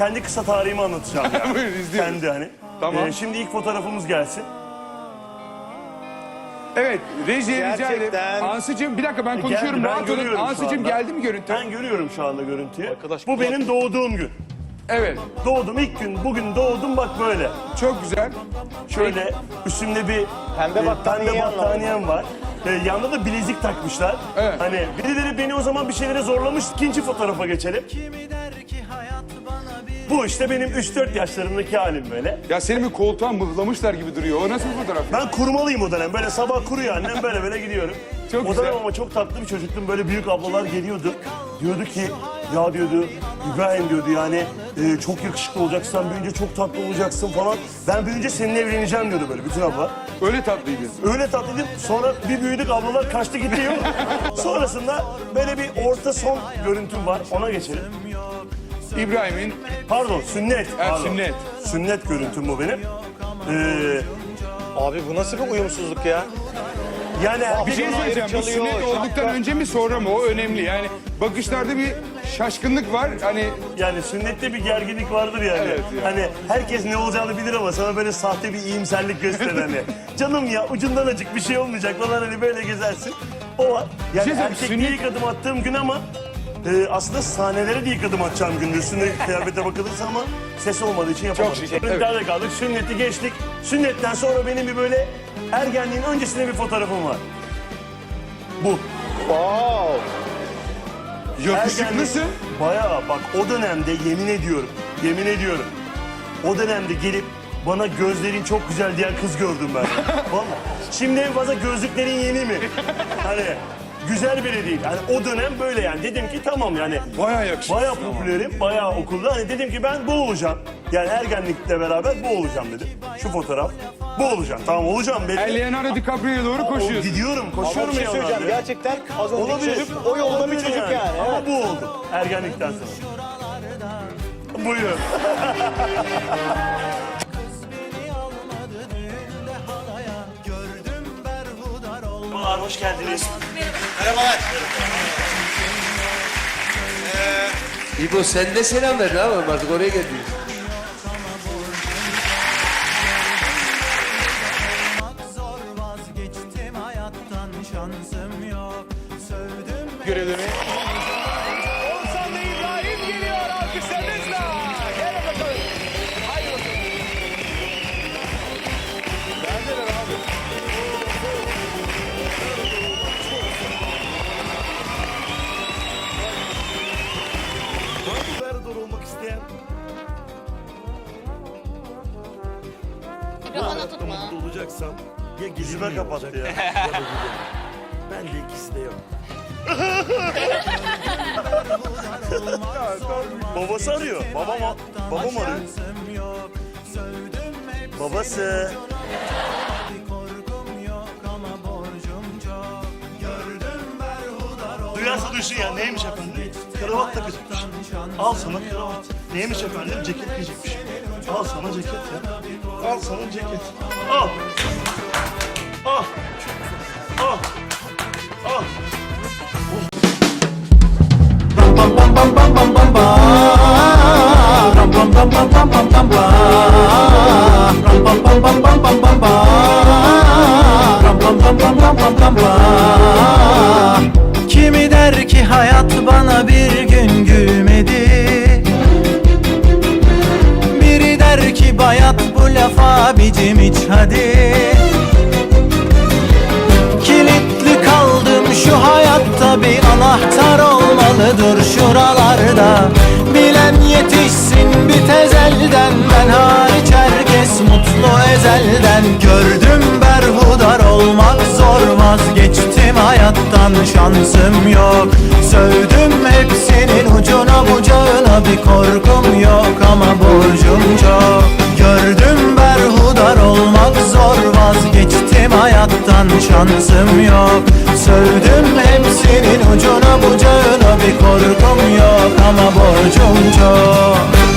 kendi kısa tarihimi anlatacağım yani. Buyurun, izliyoruz. Kendi hani. Tamam. Ee, şimdi ilk fotoğrafımız gelsin. Evet, rejiye rica ederim. Gerçekten. Ansıcığım bir dakika ben konuşuyorum. Geldi, ben Rahat olun. görüyorum şu Ansıcığım anda. geldi mi görüntü? Ben görüyorum şu anda görüntüyü. Arkadaş, Bu benim doğduğum gün. Evet, Doğdum ilk gün. Bugün doğdum bak böyle. çok güzel. Şöyle üstümde bir Pembe e, battaniye pembe anlamadım. battaniyem var. E, yanında da bilezik takmışlar. Evet. Hani birileri beni o zaman bir şeylere zorlamış. İkinci fotoğrafa geçelim. Bu işte benim 3-4 yaşlarımdaki halim böyle. Ya seni bir koltuğa mıhlamışlar gibi duruyor. O nasıl bir fotoğraf? Ben kurumalıyım o dönem. Böyle sabah kuruyor annem böyle böyle gidiyorum. Çok o güzel. dönem ama çok tatlı bir çocuktum. Böyle büyük ablalar geliyordu. Diyordu ki ya diyordu İbrahim diyordu yani e, çok yakışıklı olacaksın. Büyüyünce çok tatlı olacaksın falan. Ben büyüyünce seninle evleneceğim diyordu böyle bütün abla. Öyle tatlıydı. Öyle tatlıydı. Sonra bir büyüdük ablalar kaçtı gitti yok. Sonrasında böyle bir orta son görüntüm var. Ona geçelim. İbrahim'in Pardon sünnet. pardon. sünnet. Sünnet görüntüm bu benim. Ee, Abi bu nasıl bir uyumsuzluk ya? yani bir şey söyleyeceğim. Bu çalıyor, sünnet şapka. olduktan önce mi sonra mı? O önemli. Yani bakışlarda bir şaşkınlık var. Hani Yani sünnette bir gerginlik vardır yani. Evet ya. Hani herkes ne olacağını bilir ama sana böyle sahte bir iyimserlik gösterir hani. Canım ya ucundan acık bir şey olmayacak falan hani böyle gezersin. O var. Yani şey söyleyeyim, erkekliğe sünnet- ilk adım attığım gün ama e, aslında sahnelere de ilk adım atacağım gündür. Sünnet kıyafete bakılırsa ama ses olmadığı için yapamadık. şık, Çok evet. kaldık. Sünneti geçtik. Sünnetten sonra benim bir böyle ergenliğin öncesinde bir fotoğrafım var. Bu. Wow. yakışıklısın. Ergenlik- Bayağı bak o dönemde yemin ediyorum, yemin ediyorum. O dönemde gelip bana gözlerin çok güzel diyen kız gördüm ben. Vallahi. Şimdi en fazla gözlüklerin yeni mi? Hani güzel biri değil. Yani o dönem böyle yani. Dedim ki tamam yani. Bayağı yakışıklı. Bayağı popülerim, bayağı okulda. Hani dedim ki ben bu olacağım. Yani ergenlikle beraber bu olacağım dedim. Şu fotoğraf. Bu olacağım. Tamam olacağım belli. Yani Leonardo DiCaprio'ya doğru koşuyorsun. Gidiyorum, Ama koşuyorum bir şey söyleyeceğim. Gerçekten az önceki Olabilir. çocuk o yolda bir Olabilir çocuk yani. Ama evet. bu oldu ergenlikten sonra. Buyur. hoş geldiniz. İbo sen de selam ver ne yapalım artık oraya geldik. Görevimi. Mikrofonu tutma. olacaksam ya Yüzüme gizime kapattı ya. da. Ben de ikisi de yok. Babası arıyor. Babam, babam arıyor. Babası. Duyarsa duysun ya neymiş efendim? Kravat takacakmış. Al sana kravat. Neymiş efendim? Ceket giyecekmiş. Al sana ceket ya. Al sana ceket. Al. Al. Al. Al. Kimi der ki hayat bana bir bayat bu lafa bicim iç hadi. Kilitli kaldım şu hayatta bir anahtar olmalı dur şuralarda. Bilen yetişsin bir tezelden ben hariç herkes mutlu ezelden. Gördüm berhudar olmak zor vazgeçtim hayattan şansım yok. Sövdüm hepsinin ucuna bucağına bir korkum yok ama borcum çok hayattan şansım yok. Sövdüm hepsinin ucuna bucağına bir korkum yok ama borcum çok